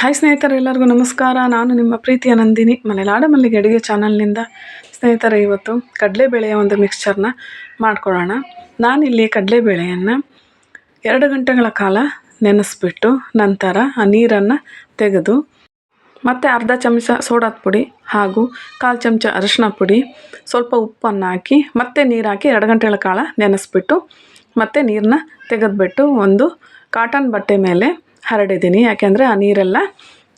Hi ಸ್ನೇಹಿತರೆ, ಎಲ್ಲರಿಗೂ ನಮಸ್ಕಾರ. ನಾನು ನಿಮ್ಮ ಪ್ರೀತಿಯ ನಂದಿನಿ. ಮಲೆನಾಡ ಮಲ್ಲಿಗೆ ಅಡುಗೆ ಚಾನಲ್ನಿಂದ ಸ್ನೇಹಿತರೆ, ಇವತ್ತು ಕಡಲೆಬೇಳೆಯ ಒಂದು ಮಿಕ್ಸ್ಚರ್ನ ಮಾಡ್ಕೊಳ್ಳೋಣ. ನಾನಿಲ್ಲಿ ಕಡಲೆಬೇಳೆಯನ್ನು ಎರಡು ಗಂಟೆಗಳ ಕಾಲ ನೆನೆಸ್ಬಿಟ್ಟು ನಂತರ ಆ ನೀರನ್ನು ತೆಗೆದು ಮತ್ತು ಅರ್ಧ ಚಮಚ ಸೋಡಾದ ಪುಡಿ ಹಾಗೂ ಕಾಲು ಚಮಚ ಅರಿಶಿನ ಪುಡಿ, ಸ್ವಲ್ಪ ಉಪ್ಪನ್ನು ಹಾಕಿ ಮತ್ತೆ ನೀರು ಹಾಕಿ ಎರಡು ಗಂಟೆಗಳ ಕಾಲ ನೆನೆಸ್ಬಿಟ್ಟು ಮತ್ತೆ ನೀರನ್ನ ತೆಗೆದುಬಿಟ್ಟು ಒಂದು ಕಾಟನ್ ಬಟ್ಟೆ ಮೇಲೆ ಹರಡಿದ್ದೀನಿ. ಯಾಕೆಂದರೆ ಆ ನೀರೆಲ್ಲ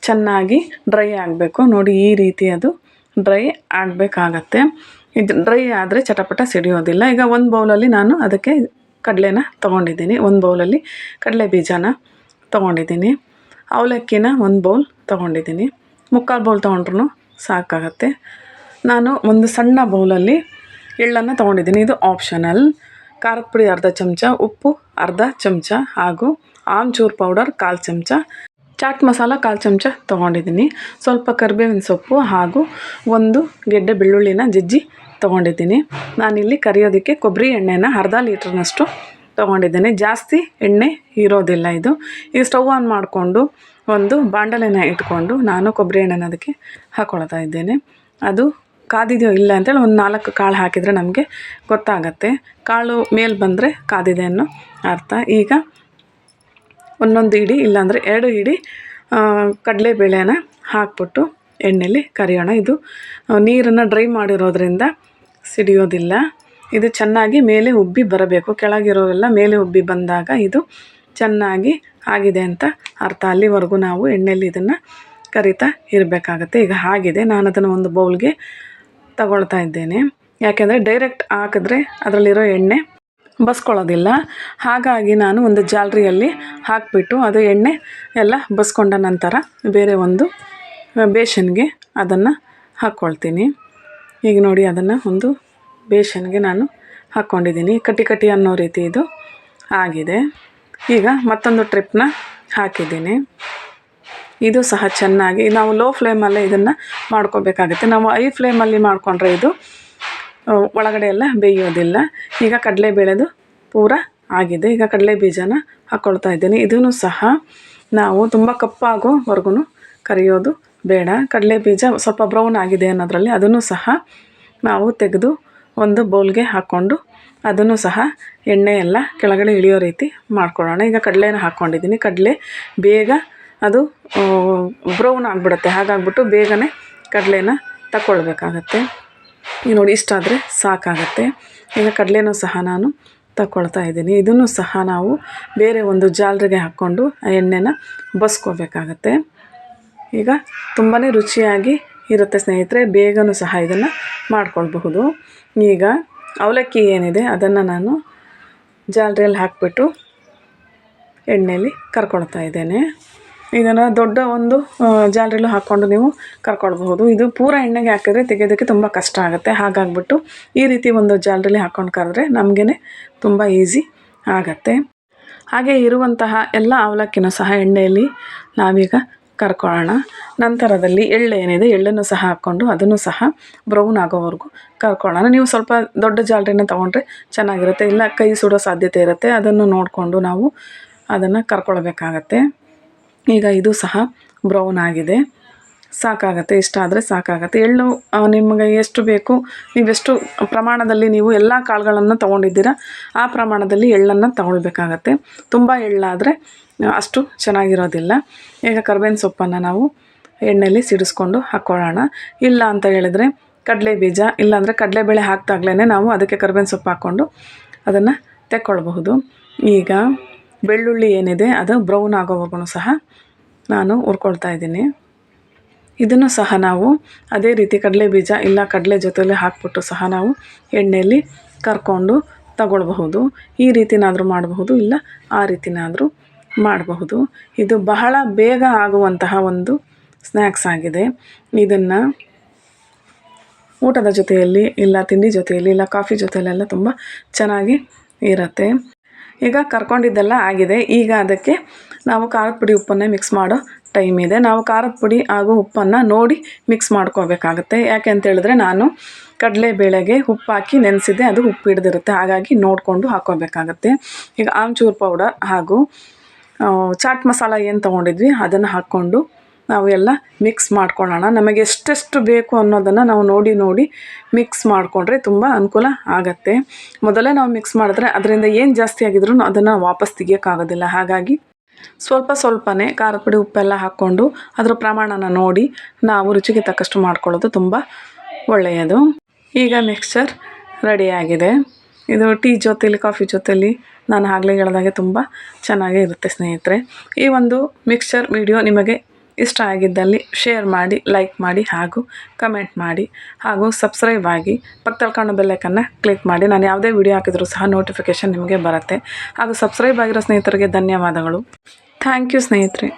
ಚೆನ್ನಾಗಿ ಡ್ರೈ ಆಗಬೇಕು. ನೋಡಿ ಈ ರೀತಿ ಅದು ಡ್ರೈ ಆಗಬೇಕಾಗತ್ತೆ. ಇದು ಡ್ರೈ ಆದರೆ ಚಟಪಟ ಸಿಡಿಯೋದಿಲ್ಲ. ಈಗ ಒಂದು ಬೌಲಲ್ಲಿ ನಾನು ಅದಕ್ಕೆ ಕಡಲೆನ ತೊಗೊಂಡಿದ್ದೀನಿ. ಒಂದು ಬೌಲಲ್ಲಿ ಕಡಲೆ ಬೀಜನ ತೊಗೊಂಡಿದ್ದೀನಿ. ಅವಲಕ್ಕಿನ ಒಂದು ಬೌಲ್ ತೊಗೊಂಡಿದ್ದೀನಿ. ಮುಕ್ಕಾಲು ಬೌಲ್ ತೊಗೊಂಡ್ರು ಸಾಕಾಗತ್ತೆ. ನಾನು ಒಂದು ಸಣ್ಣ ಬೌಲಲ್ಲಿ ಎಳ್ಳನ್ನು ತೊಗೊಂಡಿದ್ದೀನಿ. ಇದು ಆಪ್ಷನಲ್ ಖಾರದ ಪುಡಿ ಅರ್ಧ ಚಮಚ, ಉಪ್ಪು ಅರ್ಧ ಚಮಚ ಹಾಗೂ ಆಮ್ಚೂರು ಪೌಡರ್ ಕಾಲು ಚಮಚ. ಚಾಟ್ ಮಸಾಲ ಕಾಲು ಚಮಚ ತೊಗೊಂಡಿದ್ದೀನಿ. ಸ್ವಲ್ಪ ಕರಿಬೇವಿನ ಸೊಪ್ಪು ಹಾಗೂ ಒಂದು ಗೆಡ್ಡೆ ಬೆಳ್ಳುಳ್ಳಿನ ಜಜ್ಜಿ ತೊಗೊಂಡಿದ್ದೀನಿ. ನಾನಿಲ್ಲಿ ಕರಿಯೋದಕ್ಕೆ ಕೊಬ್ಬರಿ ಎಣ್ಣೆನ ಅರ್ಧ ಲೀಟ್ರ್ನಷ್ಟು ತೊಗೊಂಡಿದ್ದೀನಿ. ಜಾಸ್ತಿ ಎಣ್ಣೆ ಇರೋದಿಲ್ಲ ಇದು. ಈಗ ಸ್ಟವ್ ಆನ್ ಮಾಡಿಕೊಂಡು ಒಂದು ಬಾಂಡಲೆನ ಇಟ್ಕೊಂಡು ನಾನು ಕೊಬ್ಬರಿ ಎಣ್ಣೆನ ಅದಕ್ಕೆ ಹಾಕ್ಕೊಳ್ತಾ ಇದ್ದೇನೆ. ಅದು ಕಾದಿದೆಯೋ ಇಲ್ಲ ಅಂತೇಳಿ ಒಂದು ನಾಲ್ಕು ಕಾಳು ಹಾಕಿದರೆ ನಮಗೆ ಗೊತ್ತಾಗತ್ತೆ. ಕಾಳು ಮೇಲೆ ಬಂದರೆ ಕಾದಿದೆ ಅನ್ನೋ ಅರ್ಥ. ಈಗ ಒಂದೊಂದು ಇಡಿ, ಇಲ್ಲಾಂದರೆ ಎರಡು ಇಡಿ ಕಡಲೆಬೇಳೆನ ಹಾಕ್ಬಿಟ್ಟು ಎಣ್ಣೆಲಿ ಕರಿಯೋಣ. ಇದು ನೀರನ್ನು ಡ್ರೈ ಮಾಡಿರೋದ್ರಿಂದ ಸಿಡಿಯೋದಿಲ್ಲ. ಇದು ಚೆನ್ನಾಗಿ ಮೇಲೆ ಉಬ್ಬಿ ಬರಬೇಕು. ಕೆಳಗಿರೋವೆಲ್ಲ ಮೇಲೆ ಉಬ್ಬಿ ಬಂದಾಗ ಇದು ಚೆನ್ನಾಗಿ ಆಗಿದೆ ಅಂತ ಅರ್ಥ. ಅಲ್ಲಿವರೆಗೂ ನಾವು ಎಣ್ಣೆಯಲ್ಲಿ ಇದನ್ನು ಕರಿತಾ ಇರಬೇಕಾಗತ್ತೆ. ಈಗ ಆಗಿದೆ ನಾನು ಅದನ್ನು ಒಂದು ಬೌಲ್ಗೆ ತಗೊಳ್ತಾ ಇದ್ದೇನೆ. ಯಾಕೆಂದರೆ ಡೈರೆಕ್ಟ್ ಹಾಕಿದ್ರೆ ಅದರಲ್ಲಿರೋ ಎಣ್ಣೆ ಬಸ್ಕೊಳ್ಳೋದಿಲ್ಲ. ಹಾಗಾಗಿ ನಾನು ಒಂದು ಜಾಲರಿಯಲ್ಲಿ ಹಾಕಿಬಿಟ್ಟು ಅದು ಎಣ್ಣೆ ಎಲ್ಲ ಬಸ್ಕೊಂಡ ನಂತರ ಬೇರೆ ಒಂದು ಬೇಷನ್ಗೆ ಅದನ್ನು ಹಾಕ್ಕೊಳ್ತೀನಿ. ಈಗ ನೋಡಿ ಅದನ್ನು ಒಂದು ಬೇಷನ್ಗೆ ನಾನು ಹಾಕ್ಕೊಂಡಿದ್ದೀನಿ. ಕಟ್ಟಿ ಕಟ್ಟಿ ಅನ್ನೋ ರೀತಿ ಇದು ಆಗಿದೆ. ಈಗ ಮತ್ತೊಂದು ಟ್ರಿಪ್ನ ಹಾಕಿದ್ದೀನಿ. ಇದು ಸಹ ಚೆನ್ನಾಗಿ ನಾವು ಲೋ ಫ್ಲೇಮಲ್ಲೇ ಇದನ್ನು ಮಾಡ್ಕೋಬೇಕಾಗುತ್ತೆ. ನಾವು ಐ ಫ್ಲೇಮಲ್ಲಿ ಮಾಡಿಕೊಂಡ್ರೆ ಇದು ಒಳಗಡೆ ಎಲ್ಲ ಬೇಯೋದಿಲ್ಲ. ಈಗ ಕಡಲೆ ಬೇಳೆದು ಪೂರ ಆಗಿದೆ. ಈಗ ಕಡಲೆ ಬೀಜನ ಹಾಕ್ಕೊಳ್ತಾ ಇದ್ದೀನಿ. ಇದನ್ನು ಸಹ ನಾವು ತುಂಬ ಕಪ್ಪಾಗೋವರೆಗೂ ಕರಿಯೋದು ಬೇಡ. ಕಡಲೆ ಬೀಜ ಸ್ವಲ್ಪ ಬ್ರೌನ್ ಆಗಿದೆ ಅನ್ನೋದರಲ್ಲಿ ಅದನ್ನು ಸಹ ನಾವು ತೆಗೆದು ಒಂದು ಬೌಲ್ಗೆ ಹಾಕ್ಕೊಂಡು ಅದನ್ನು ಸಹ ಎಣ್ಣೆ ಎಲ್ಲ ಕೆಳಗಡೆ ಇಳಿಯೋ ರೀತಿ ಮಾಡ್ಕೊಳ್ಳೋಣ. ಈಗ ಕಡಲೆನ ಹಾಕ್ಕೊಂಡಿದ್ದೀನಿ. ಕಡಲೆ ಬೇಗ ಅದು ಬ್ರೌನ್ ಆಗಿಬಿಡುತ್ತೆ. ಹಾಗಾಗ್ಬಿಟ್ಟು ಬೇಗನೆ ಕಡಲೆನ ತಗೊಳ್ಬೇಕಾಗತ್ತೆ ಈ ನೋಡಿ ಇಷ್ಟಾದರೆ ಸಾಕಾಗತ್ತೆ. ಈಗ ಕಡಲೆನೂ ಸಹ ನಾನು ತಗೊಳ್ತಾ ಇದ್ದೀನಿ. ಇದನ್ನು ಸಹ ನಾವು ಬೇರೆ ಒಂದು ಜಾಲರಿಗೆ ಹಾಕ್ಕೊಂಡು ಆ ಎಣ್ಣೆನ ಬಸ್ಕೋಬೇಕಾಗತ್ತೆ ಈಗ ತುಂಬಾ ರುಚಿಯಾಗಿ ಇರುತ್ತೆ ಸ್ನೇಹಿತರೆ, ಬೇಗನೂ ಸಹ ಇದನ್ನು ಮಾಡ್ಕೊಳ್ಬಹುದು. ಈಗ ಅವಲಕ್ಕಿ ಏನಿದೆ, ಅದನ್ನು ನಾನು ಜಾಲರಿಯಲ್ಲಿ ಹಾಕಿಬಿಟ್ಟು ಎಣ್ಣೆಯಲ್ಲಿ ಕರ್ಕೊಳ್ತಾ ಇದ್ದೇನೆ. ಇದನ್ನು ದೊಡ್ಡ ಒಂದು ಜಾಲರಿಲೂ ಹಾಕ್ಕೊಂಡು ನೀವು ಕರ್ಕೊಳ್ಬಹುದು. ಇದು ಪೂರ ಎಣ್ಣೆಗೆ ಹಾಕಿದ್ರೆ ತೆಗೆಯೋದಕ್ಕೆ ತುಂಬ ಕಷ್ಟ ಆಗುತ್ತೆ. ಹಾಗಾಗ್ಬಿಟ್ಟು ಈ ರೀತಿ ಒಂದು ಜಾಲರಿಲಿ ಹಾಕ್ಕೊಂಡು ಕರೆದ್ರೆ ನಮಗೇ ತುಂಬ ಈಸಿ ಆಗತ್ತೆ. ಹಾಗೆ ಇರುವಂತಹ ಎಲ್ಲ ಅವಲಕ್ಕಿನೂ ಸಹ ಎಣ್ಣೆಯಲ್ಲಿ ನಾವೀಗ ಕರ್ಕೊಳ್ಳೋಣ. ನಂತರದಲ್ಲಿ ಎಳ್ಳು ಏನಿದೆ, ಎಳ್ಳನ್ನು ಸಹ ಹಾಕ್ಕೊಂಡು ಅದನ್ನು ಸಹ ಬ್ರೌನ್ ಆಗೋವರೆಗೂ ಕರ್ಕೊಳ್ಳೋಣ. ನೀವು ಸ್ವಲ್ಪ ದೊಡ್ಡ ಜಾಲರಿನ ತೊಗೊಂಡ್ರೆ ಚೆನ್ನಾಗಿರುತ್ತೆ. ಇಲ್ಲ ಕೈ ಸುಡೋ ಸಾಧ್ಯತೆ ಇರುತ್ತೆ. ಅದನ್ನು ನೋಡಿಕೊಂಡು ನಾವು ಅದನ್ನು ಕರ್ಕೊಳ್ಬೇಕಾಗತ್ತೆ. ಈಗ ಇದು ಸಹ ಬ್ರೌನ್ ಆಗಿದೆ. ಸಾಕಾಗತ್ತೆ, ಇಷ್ಟ ಆದರೆ ಸಾಕಾಗತ್ತೆ. ಎಳ್ಳು ನಿಮಗೆ ಎಷ್ಟು ಬೇಕು, ನೀವೆಷ್ಟು ಪ್ರಮಾಣದಲ್ಲಿ ನೀವು ಎಲ್ಲ ಕಾಳುಗಳನ್ನು ತೊಗೊಂಡಿದ್ದೀರ, ಆ ಪ್ರಮಾಣದಲ್ಲಿ ಎಳ್ಳನ್ನು ತಗೊಳ್ಬೇಕಾಗತ್ತೆ. ತುಂಬ ಎಳ್ಳಾದರೆ ಅಷ್ಟು ಚೆನ್ನಾಗಿರೋದಿಲ್ಲ. ಈಗ ಕರ್ಬೇವಿನ ಸೊಪ್ಪನ್ನು ನಾವು ಎಣ್ಣೆಯಲ್ಲಿ ಸಿಡಿಸ್ಕೊಂಡು ಹಾಕ್ಕೊಳ್ಳೋಣ ಇಲ್ಲ ಅಂತ ಹೇಳಿದರೆ ಕಡಲೆ ಬೀಜ ಇಲ್ಲಾಂದರೆ ಕಡಲೆಬೇಳೆ ಹಾಕಿದಾಗ್ಲೇ ನಾವು ಅದಕ್ಕೆ ಕರ್ಬೇವಿನ ಸೊಪ್ಪು ಹಾಕ್ಕೊಂಡು ಅದನ್ನು ತೆಕ್ಕೊಳ್ಬಹುದು. ಈಗ ಬೆಳ್ಳುಳ್ಳಿ ಏನಿದೆ, ಅದು ಬ್ರೌನ್ ಆಗೋವರೆಗೂ ಸಹ ನಾನು ಹುರ್ಕೊಳ್ತಾ ಇದ್ದೀನಿ. ಇದನ್ನು ಸಹ ನಾವು ಅದೇ ರೀತಿ ಕಡಲೆ ಬೀಜ ಇಲ್ಲ ಕಡಲೆ ಜೊತೆಯಲ್ಲಿ ಹಾಕ್ಬಿಟ್ಟು ಸಹ ನಾವು ಎಣ್ಣೆಯಲ್ಲಿ ಕರ್ಕೊಂಡು ತಗೊಳ್ಬಹುದು. ಈ ರೀತಿನಾದರೂ ಮಾಡಬಹುದು, ಇಲ್ಲ ಆ ರೀತಿನಾದರೂ ಮಾಡಬಹುದು. ಇದು ಬಹಳ ಬೇಗ ಆಗುವಂತಹ ಒಂದು ಸ್ನ್ಯಾಕ್ಸ್ ಆಗಿದೆ. ಇದನ್ನು ಊಟದ ಜೊತೆಯಲ್ಲಿ, ಇಲ್ಲ ತಿಂಡಿ ಜೊತೆಯಲ್ಲಿ, ಇಲ್ಲ ಕಾಫಿ ಜೊತೆಯಲ್ಲೆಲ್ಲ ತುಂಬ ಚೆನ್ನಾಗಿ ಇರುತ್ತೆ. ಈಗ ಕರ್ಕೊಂಡಿದ್ದೆಲ್ಲ ಆಗಿದೆ. ಈಗ ಅದಕ್ಕೆ ನಾವು ಖಾರದ ಪುಡಿ ಉಪ್ಪನ್ನೇ ಮಿಕ್ಸ್ ಮಾಡೋ ಟೈಮ್ ಇದೆ. ನಾವು ಖಾರದ ಪುಡಿ ಹಾಗೂ ಉಪ್ಪನ್ನು ನೋಡಿ ಮಿಕ್ಸ್ ಮಾಡ್ಕೋಬೇಕಾಗುತ್ತೆ. ಯಾಕೆ ಅಂತ ಹೇಳಿದ್ರೆ ನಾನು ಕಡಲೆಬೇಳೆಗೆ ಉಪ್ಪು ಹಾಕಿ ನೆನೆಸಿದ್ದೆ. ಅದು ಉಪ್ಪು ಹಿಡ್ದಿರುತ್ತೆ. ಹಾಗಾಗಿ ನೋಡಿಕೊಂಡು ಹಾಕೋಬೇಕಾಗತ್ತೆ ಈಗ ಆಮ್ಚೂರು ಪೌಡರ್ ಹಾಗೂ ಚಾಟ್ ಮಸಾಲ ಏನು ತೊಗೊಂಡಿದ್ವಿ, ಅದನ್ನು ಹಾಕ್ಕೊಂಡು ನಾವು ಎಲ್ಲ ಮಿಕ್ಸ್ ಮಾಡ್ಕೊಳ್ಳೋಣ. ನಮಗೆ ಎಷ್ಟೆಷ್ಟು ಬೇಕು ಅನ್ನೋದನ್ನು ನಾವು ನೋಡಿ ನೋಡಿ ಮಿಕ್ಸ್ ಮಾಡಿಕೊಂಡ್ರೆ ತುಂಬ ಅನುಕೂಲ ಆಗುತ್ತೆ. ಮೊದಲೇ ನಾವು ಮಿಕ್ಸ್ ಮಾಡಿದ್ರೆ ಅದರಿಂದ ಏನು ಜಾಸ್ತಿ ಆಗಿದ್ರೂ ಅದನ್ನು ವಾಪಸ್ ತೆಗಿಯೋಕ್ಕಾಗೋದಿಲ್ಲ. ಹಾಗಾಗಿ ಸ್ವಲ್ಪ ಸ್ವಲ್ಪನೇ ಖಾರದ ಪುಡಿ ಉಪ್ಪೆಲ್ಲ ಹಾಕ್ಕೊಂಡು ಅದರ ಪ್ರಮಾಣನ ನೋಡಿ ನಾವು ರುಚಿಗೆ ತಕ್ಕಷ್ಟು ಮಾಡ್ಕೊಳ್ಳೋದು ತುಂಬ ಒಳ್ಳೆಯದು. ಈಗ ಮಿಕ್ಸ್ಚರ್ ರೆಡಿಯಾಗಿದೆ ಇದು ಟೀ ಜೊತೆಲಿ, ಕಾಫಿ ಜೊತೆಲಿ ನಾನು ಆಗಲೇ ಹೇಳಿದಾಗೆ ತುಂಬ ಚೆನ್ನಾಗೇ ಇರುತ್ತೆ ಸ್ನೇಹಿತರೆ. ಈ ಒಂದು ಮಿಕ್ಸ್ಚರ್ ವಿಡಿಯೋ ನಿಮಗೆ ಇಷ್ಟ ಆಗಿದ್ದಲ್ಲಿ ಶೇರ್ ಮಾಡಿ ಲೈಕ್ ಮಾಡಿ ಹಾಗೂ ಕಮೆಂಟ್ ಮಾಡಿ ಹಾಗೂ ಸಬ್ಸ್ಕ್ರೈಬ್ ಆಗಿ ಪಕ್ಕದಲ್ಲಿ ಕಾಣೋ ಬೆಲ್ಲೈಕನ್ನು ಕ್ಲಿಕ್ ಮಾಡಿ. ನಾನು ಯಾವುದೇ ವಿಡಿಯೋ ಹಾಕಿದರೂ ಸಹ ನೋಟಿಫಿಕೇಷನ್ ನಿಮಗೆ ಬರುತ್ತೆ. ಹಾಗೂ ಸಬ್ಸ್ಕ್ರೈಬ್ ಆಗಿರೋ ಸ್ನೇಹಿತರಿಗೆ ಧನ್ಯವಾದಗಳು. ಥ್ಯಾಂಕ್ ಯು ಸ್ನೇಹಿತರೆ.